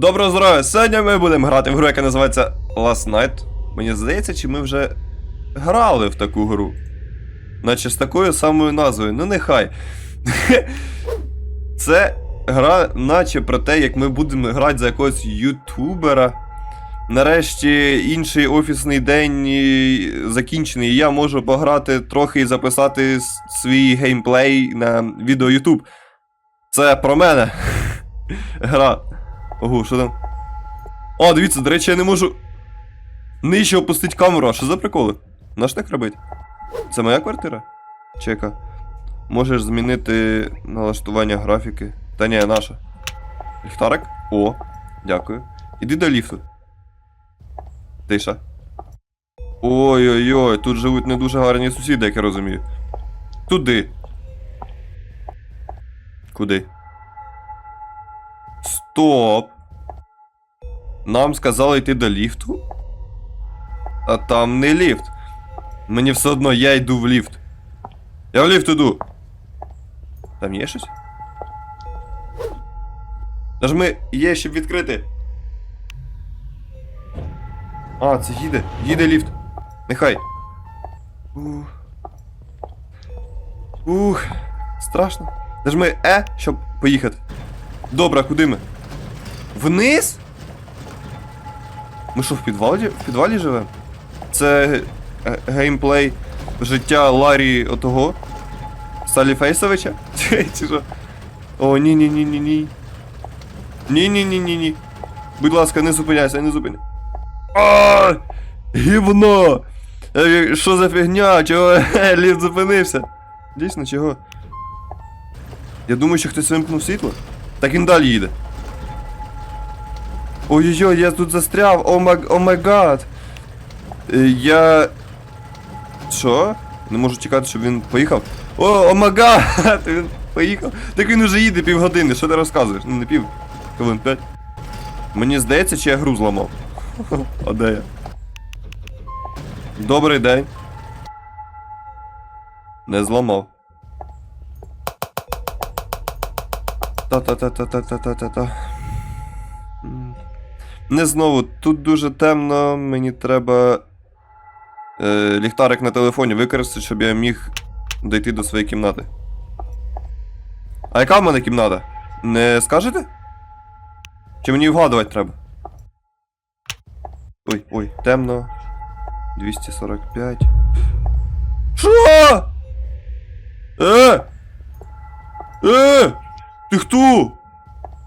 Доброго здоров'я! Сьогодні ми будемо грати в гру, яка називається Last Night. Мені здається, чи ми вже грали в таку гру. Наче з такою самою назвою. Ну нехай. Це гра, наче про те, як ми будемо грати за якогось ютубера. Нарешті інший офісний день закінчений, і я можу пограти трохи і записати свій геймплей на відео YouTube. Це про мене. Гра. Ого, що там? О, дивіться, до речі, я не можу. Нижче опустити камеру, а що за приколи? Наш так робить? Це моя квартира? Чека. Можеш змінити налаштування графіки. Та ні, наша. Ліхтарик? О, дякую. Іди до ліфту. Тиша. Ой-ой-ой, тут живуть не дуже гарні сусіди, як я розумію. Туди. Куди? Стоп. Нам сказали йти до ліфту. А там не ліфт. Мені все одно я йду в ліфт. Я в ліфт іду. Там є щось? Нажми є, щоб відкрити. А, це їде. Їде ліфт. Нехай. Ух. Ух. Страшно. Нажми Е, щоб поїхати. Добре, а куди ми? Вниз? Ми що, в підвалі? В підвалі живемо? Це е, е, геймплей життя Ларі отого? Салі Фейсовича? Чи що? О, ні-ні-ні-ні-ні. Ні-ні-ні-ні-ні. Будь ласка, не зупиняйся, не зупиняйся. Ааа! Гівно! Е, що за фігня? Чого ліфт зупинився? Дійсно, чого? Я думаю, що хтось вимкнув світло. Так він далі їде. Ой-ой-ой, я тут застряв, о май, гад. Е, Я. Що? Не можу чекати, щоб він поїхав. О, о май гад! Він поїхав. Так він уже їде півгодини, що ти розказуєш? Ну не пів. Хвилин п'ять. Мені здається, чи я гру зламав. А де я? Добрий день. Не зламав. Та-та-та-та-та-та-та-та. Не знову, тут дуже темно, мені треба е, ліхтарик на телефоні використати, щоб я міг дойти до своєї кімнати. А яка в мене кімната? Не скажете? Чи мені вгадувати треба? Ой, ой, темно. 245. Що? Е! Е! Ти хто?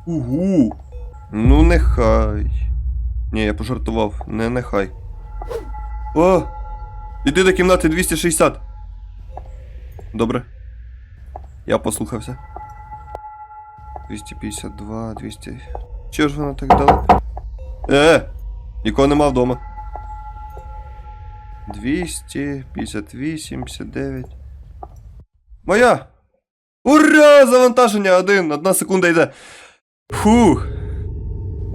Угу. Ну, нехай. Ні, я пожартував. Не нехай. О! Іди до кімнати 260. Добре. Я послухався. 252, 200. Чого ж вона так дала? Е! Нікого нема вдома. 258, 59. Моя! Ура! Завантаження один! Одна секунда йде. Фух.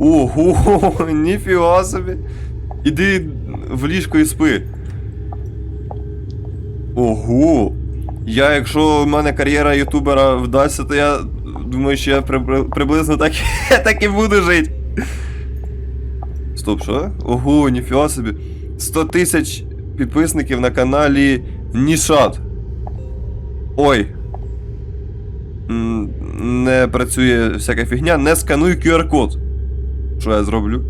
Ого, ніфіга собі. Іди в ліжко і спи. Ого. Я, якщо в мене кар'єра ютубера вдасться, то я думаю, що я прибли- приблизно так, так і буду жити. Стоп, що? Ого, ніфіга собі. 100 тисяч підписників на каналі Нішат. Ой. Не працює всяка фігня, не скануй QR-код. Що я зроблю?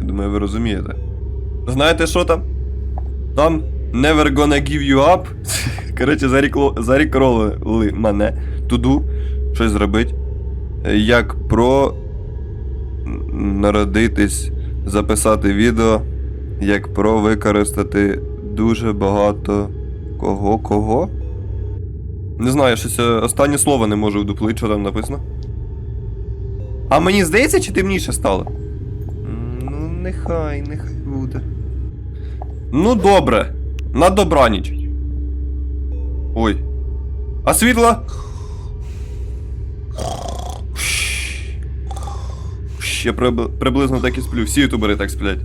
Я думаю, ви розумієте. Знаєте, що там? Там Never gonna give you up. Коротше, зарікролили мене туду щось зробити. Як про народитись, записати відео, як про використати дуже багато кого кого. Не знаю, щось е, останнє слово не можу вдуплити, що там написано. А мені здається, чи темніше стало? Ну, нехай, нехай буде. Ну, добре. На добраніч. Ой. А світло? Я приб- приблизно так і сплю. Всі ютубери так сплять.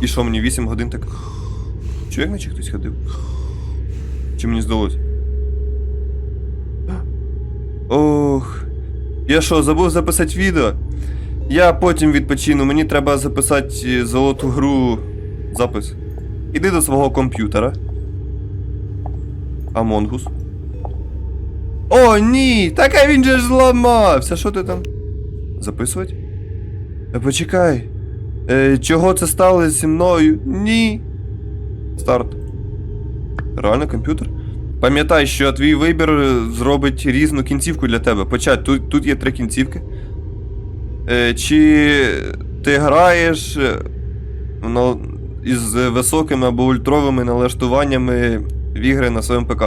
І що мені 8 годин так. Чого як наче хтось ходив? Чи мені здалося? Ох. Я що, забув записати відео? Я потім відпочину, мені треба записати е, золоту гру запис. Іди до свого комп'ютера. Амонгус. О, ні! Так а він же ж зламався. Що ти там? Записувати? Почекай. Е, чого це сталося зі мною? Ні. Старт. Реально комп'ютер? Пам'ятай, що твій вибір е, зробить різну кінцівку для тебе. Почать, тут, тут є три кінцівки. Е, чи ти граєш е, на, із високими або ультровими налаштуваннями в ігри на своєму ПК?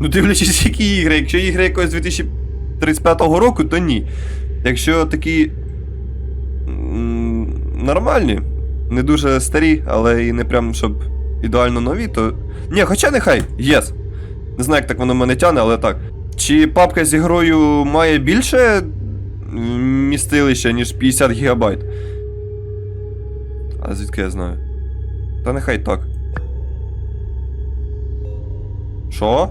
Ну, дивлячись, які ігри. Якщо ігри якогось 2035 року, то ні. Якщо такі нормальні, не дуже старі, але і не прям щоб ідеально нові, то. Ні, хоча нехай, єс. Не знаю, як так воно мене тяне, але так. Чи папка з ігрою має більше містилища, ніж 50 гігабайт? А звідки я знаю? Та нехай так. Що?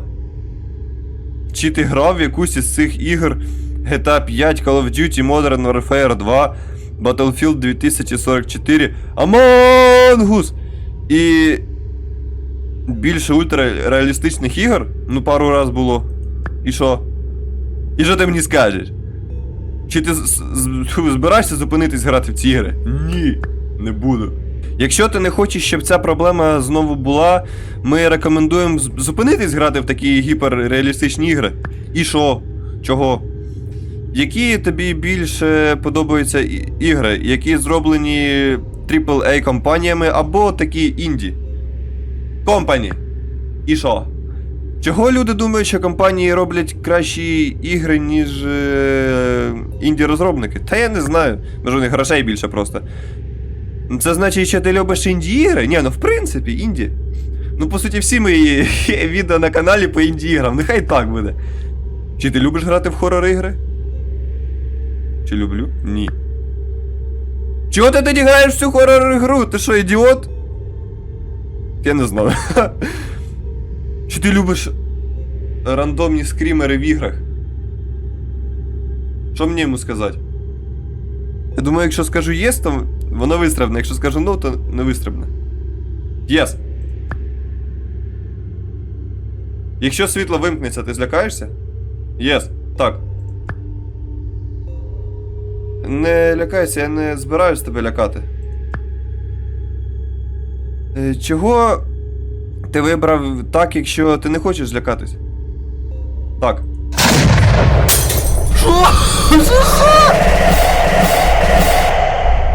Чи ти грав в якусь із цих ігор GTA 5, Call of Duty, Modern Warfare 2, Battlefield 2044, Among Us і більше ультрареалістичних ігор? Ну, пару раз було. І що? І що ти мені скажеш? Чи ти збираєшся зупинитись грати в ці ігри? Ні, не буду. Якщо ти не хочеш, щоб ця проблема знову була, ми рекомендуємо зупинитись грати в такі гіперреалістичні ігри. І що? Чого? Які тобі більше подобаються ігри, які зроблені AAA компаніями або такі інді? Компані. І що? Чого люди думають, що компанії роблять кращі ігри, ніж е, інді-розробники? Та я не знаю. Може, у них грошей більше просто. Це значить, що ти любиш інді-ігри? Ні, ну в принципі, інді. Ну, по суті, всі мої відео на каналі по інді-іграм. Нехай так буде. Чи ти любиш грати в хорор-ігри? Чи люблю? Ні. Чого ти тоді граєш в цю хорор-ігру? Ти що, ідіот? Я не знаю. Чи ти любиш рандомні скрімери в іграх? Що мені йому сказати? Я думаю, якщо скажу єс, то воно вистрибне. Якщо скажу no, то не вистрибне. Єс. Якщо світло вимкнеться, ти злякаєшся? Єс. Так. Не лякайся, я не збираюсь тебе лякати. Е, Чого ти вибрав так, якщо ти не хочеш злякатись? Так.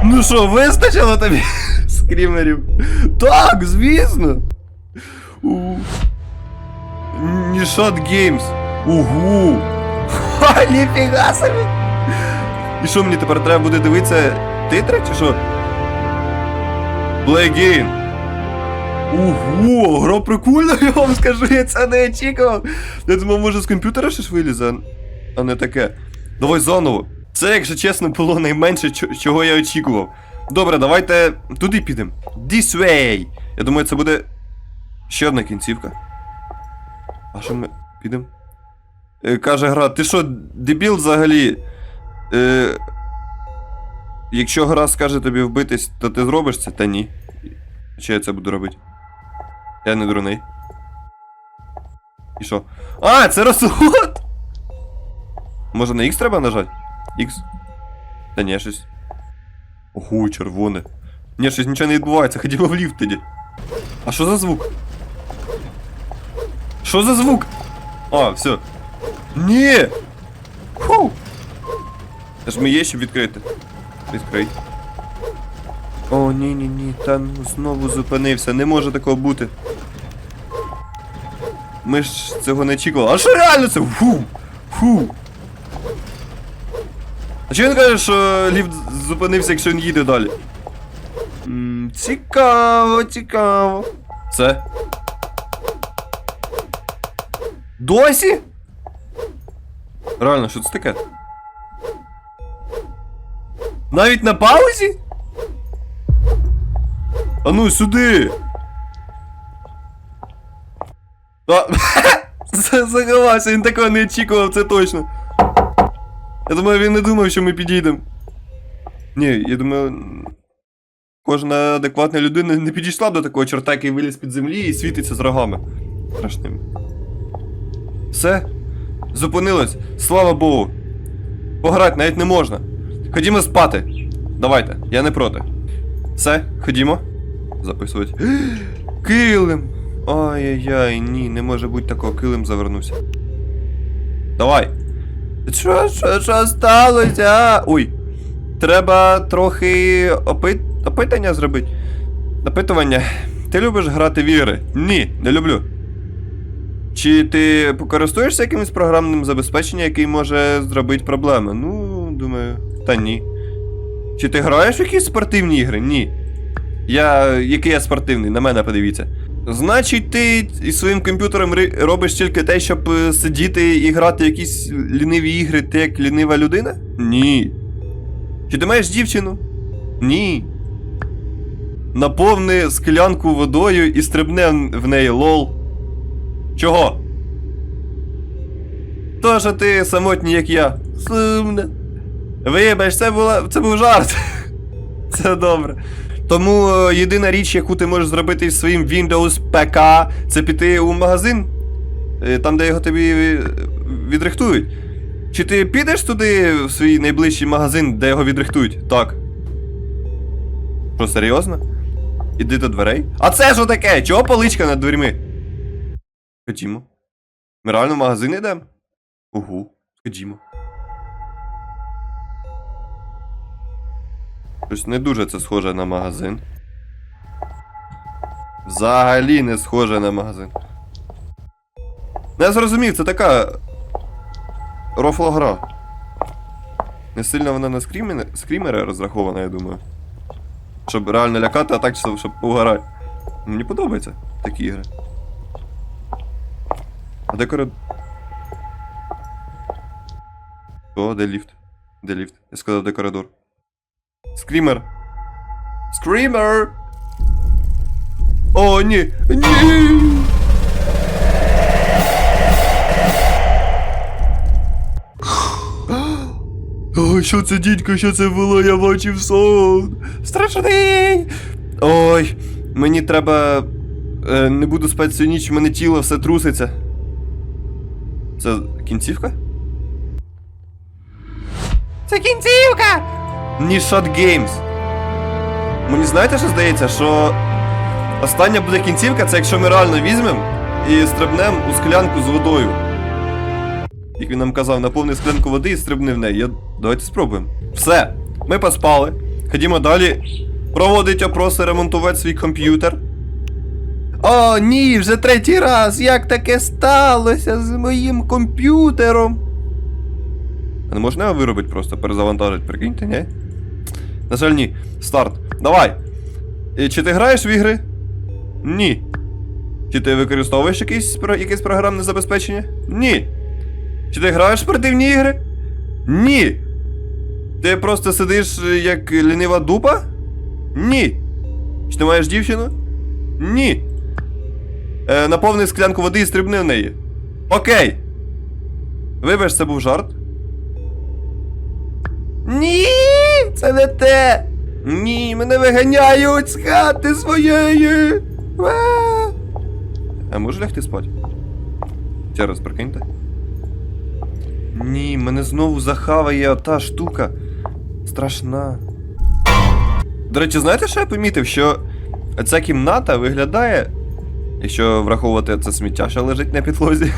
Ну що, вистачило тобі скрімерів? Так, звісно. Нішот Геймс. Угу. Ха, ніфіга собі. І що мені тепер треба буде дивитися титри чи що? Game. Ого, гра прикольна, я вам скажу, я це не очікував. Я думав, може з комп'ютера щось вилізе, а не таке. Давай заново. Це, якщо чесно, було найменше, чого я очікував. Добре, давайте туди підемо. This way. Я думаю, це буде ще одна кінцівка. А що ми підемо? Е, каже гра, ти що, дебіл взагалі? Е, якщо гра скаже тобі вбитись, то ти зробиш це? Та ні. Чи я це буду робити? Я не дурний. І що? А, це розход! Може на X треба нажати? X? Та ні, щось. Ого, червоне. Ні, щось нічого не відбувається, ходімо в ліфт тоді. А що за звук? Що за звук? А, все. Ні! Ху! Нажми є, щоб відкрити. Відкрий. О, ні, ні, ні, та ну знову зупинився, не може такого бути. Ми ж цього не очікували. А що реально це? Фу! Фу! А чого він каже, що ліфт зупинився, якщо він їде далі? М, цікаво, цікаво. Це. Досі? Реально, що це таке? Навіть на паузі? А ну сюди. А, він такого не очікував, це точно. Я думаю, він не думав, що ми підійдемо. Ні, я думаю. Кожна адекватна людина не підійшла до такого чорта, який виліз під землі і світиться з рогами. Страшним. Все? Зупинилось. Слава Богу. Пограти навіть не можна. Ходімо спати. Давайте, я не проти. Все, ходімо. Записувати. Килим! Ай-яй-яй, ні, не може бути такого, килим завернувся. Давай. Що, що, що сталося? Ой. Треба трохи опит... опитання зробити. Опитування. Ти любиш грати в ігри? Ні, не люблю. Чи ти користуєшся якимось програмним забезпеченням, який може зробити проблеми? Ну, думаю, та ні. Чи ти граєш в якісь спортивні ігри? Ні. Я. який я спортивний, на мене подивіться. Значить, ти із своїм комп'ютером робиш тільки те, щоб е, сидіти і грати в якісь ліниві ігри, ти як лінива людина? Ні. Чи ти маєш дівчину? Ні. Наповни склянку водою і стрибне в неї лол. Чого? То, що ти самотній, як я. Сумно. Вибач, це була. це був жарт. Це добре. Тому е, єдина річ, яку ти можеш зробити із своїм Windows ПК, це піти у магазин, е, там, де його тобі е, відрихтують. Чи ти підеш туди в свій найближчий магазин, де його відрихтують? Так. Що, серйозно? Іди до дверей? А це що таке? Чого поличка над дверьми? Ходімо. Ми реально в магазин йдемо? Угу, ходімо. Щось не дуже це схоже на магазин. Взагалі не схоже на магазин. Ну, Я зрозумів, це така. Рофлогра. Не сильно вона на скрімери, скрімери розрахована, я думаю. Щоб реально лякати, а так щоб угорати. Мені подобаються такі ігри. А де коридор? О, де ліфт? Де ліфт? Я сказав, де коридор. Скрімер. Скрімер! О, ні! Ні! Ой, що це, дідько, що це було? Я бачив сон. Страшний! Ой, мені треба. Е, не буду спати всю ніч, мене тіло все труситься. Це кінцівка? Це кінцівка! Ні, Shot Games. Мені знаєте, що здається, що остання буде кінцівка, це якщо ми реально візьмемо і стрибнемо у склянку з водою. Як він нам казав, наповни склянку води і стрибни в неї. Я... Давайте спробуємо. Все, ми поспали. Ходімо далі. Проводить опроси, ремонтувати свій комп'ютер. О, ні, вже третій раз! Як таке сталося з моїм комп'ютером? А не можна його виробити просто, перезавантажити, прикиньте, ні? На жаль, ні. Старт. Давай. Е, Чи ти граєш в ігри? Ні. Чи ти використовуєш якийсь, якесь програмне забезпечення? Ні. Чи ти граєш в спортивні ігри? Ні. Ти просто сидиш е, як лінива дупа? Ні. Чи ти маєш дівчину? Ні. Е, наповни склянку води і стрибни в неї. Окей. Вибач, це був жарт. Ні, це не те. Ні, мене виганяють з хати своєї. А, а можу лягти спати? Ще раз прикиньте. Ні, мене знову захаває та штука. Страшна. До речі, знаєте, що я помітив? Що ця кімната виглядає. Якщо враховувати це сміття, що лежить на підлозі,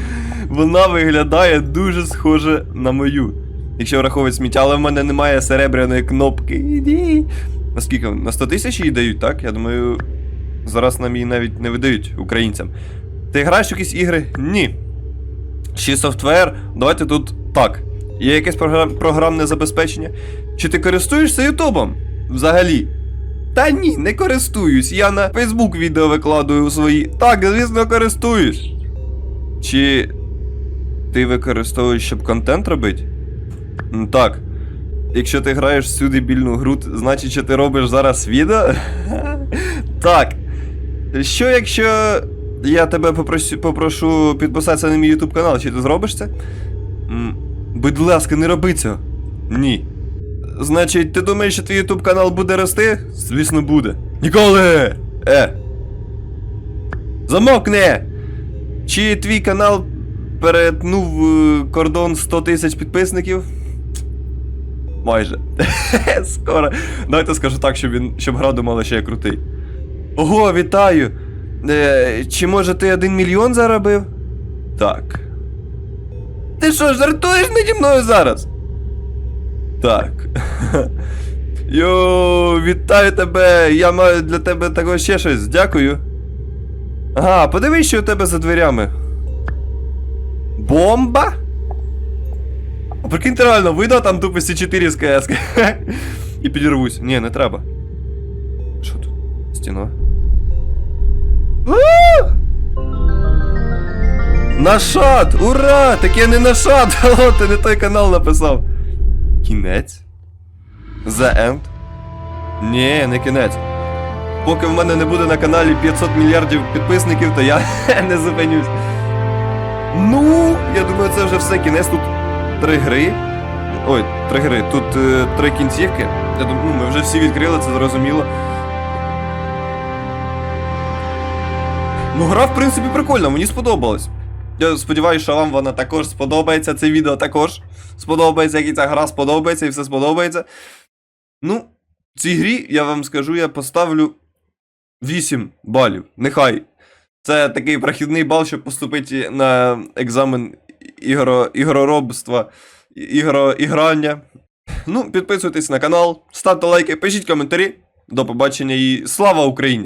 вона виглядає дуже схоже на мою. Якщо враховувати сміття, але в мене немає серебряної кнопки. Іди. Наскільки? На 100 тисяч її дають, так? Я думаю, зараз нам її навіть не видають українцям. Ти граєш в якісь ігри? Ні. Чи софтвер? Давайте тут так. Є якесь програм... програмне забезпечення? Чи ти користуєшся Ютубом? Взагалі? Та ні, не користуюсь. Я на Facebook відео викладую свої. Так, звісно, користуюсь. Чи ти використовуєш, щоб контент робити? Ну так. Якщо ти граєш всю дебільну гру, значить, що ти робиш зараз відео? так. Що якщо я тебе попрошу, попрошу підписатися на мій YouTube канал, чи ти зробиш це? Будь ласка, не роби цього. Ні. Значить, ти думаєш, що твій ютуб канал буде рости? Звісно, буде. Ніколи! Е. Замокне! Чи твій канал перетнув е, кордон 100 тисяч підписників? Майже. Скоро. Давайте скажу так, щоб він щоб гра думала, що я крутий. Ого, вітаю! Е, чи може ти один мільйон заробив? Так. Ти що, жартуєш наді мною зараз? Так. Йоу, вітаю тебе! Я маю для тебе також ще щось. Дякую. Ага, подивись, що у тебе за дверями. Бомба? Прикиньте реально, вийду, там тупо С4 з КС. І підірвусь. Ні, не треба. Що тут? Стіна. Нашат! Ура! Так я не нашат! Алло, ти не той канал написав. Кінець? The End? Ні, не кінець. Поки в мене не буде на каналі 500 мільярдів підписників, то я не зупинюсь. Ну, я думаю, це вже все кінець. Тут три гри. Ой, три гри. Тут е, три кінцівки. Я думаю, ну, ми вже всі відкрили, це зрозуміло. Ну, гра, в принципі, прикольна, мені сподобалась. Я сподіваюся, що вам вона також сподобається. Це відео також сподобається, як і ця гра сподобається, і все сподобається. Ну, цій грі, я вам скажу, я поставлю 8 балів. Нехай. Це такий прохідний бал, щоб поступити на екзамен ігро, ігроробства, ігро, іграння. Ну, підписуйтесь на канал, ставте лайки, пишіть коментарі. До побачення і слава Україні!